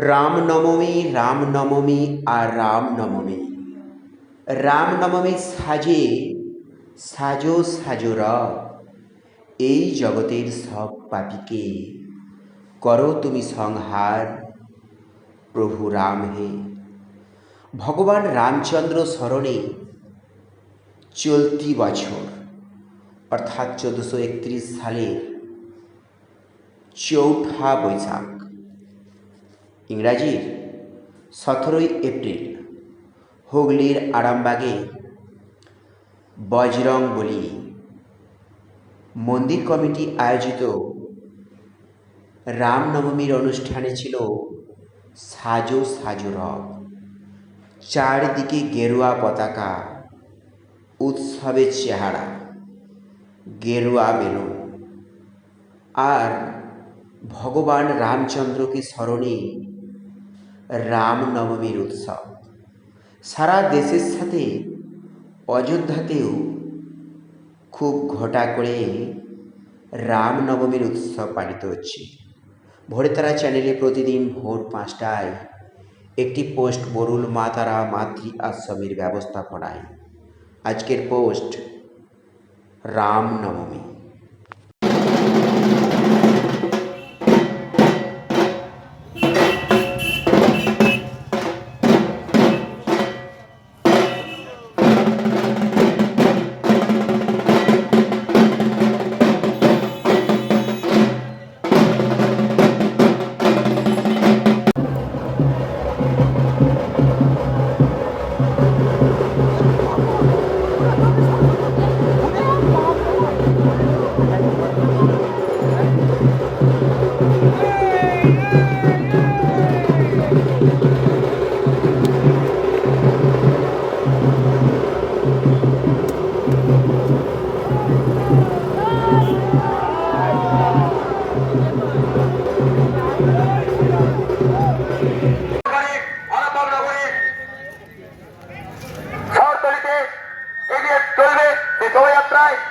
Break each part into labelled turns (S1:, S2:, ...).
S1: রামনবমী রামনবমী আর রামনবমী রামনবমী সাজে, সাজো সাজো রব এই জগতের সব পাপীকে করো তুমি সংহার, প্রভু রাম হে। ভগবান রামচন্দ্র স্মরণে চলতি বছর, অর্থাৎ চোদ্দোশো একত্রিশ সালের চৌঠা বৈশাখ ইংরাজির সতেরোই এপ্রিল, হুগলির আরামবাগে বজরং বলি, মন্দির কমিটি আয়োজিত রামনবমীর অনুষ্ঠানে ছিল সাজো সাজো রব। চারদিকে গেরুয়া পতাকা, উৎসবের চেহারা, গেরুয়া মেনু আর ভগবান রামচন্দ্রকে স্মরণে রামনবমীর উৎসব। সারা দেশের সাথে অযোধ্যাতেও খুব ঘটা করে রামনবমীর উৎসব পালিত হচ্ছে। ভোরে তারা চ্যানেলে প্রতিদিন ভোর পাঁচটায় একটি পোস্ট বরুল মা তারা মাতৃ আশ্রমের ব্যবস্থাপনায়। আজকের পোস্ট, রামনবমী।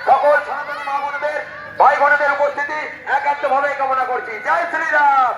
S2: সকল সনাতন মা বোনদের ভাই বোনদের উপস্থিতি একান্ত ভাবে কামনা করছি। জয় শ্রীরাম!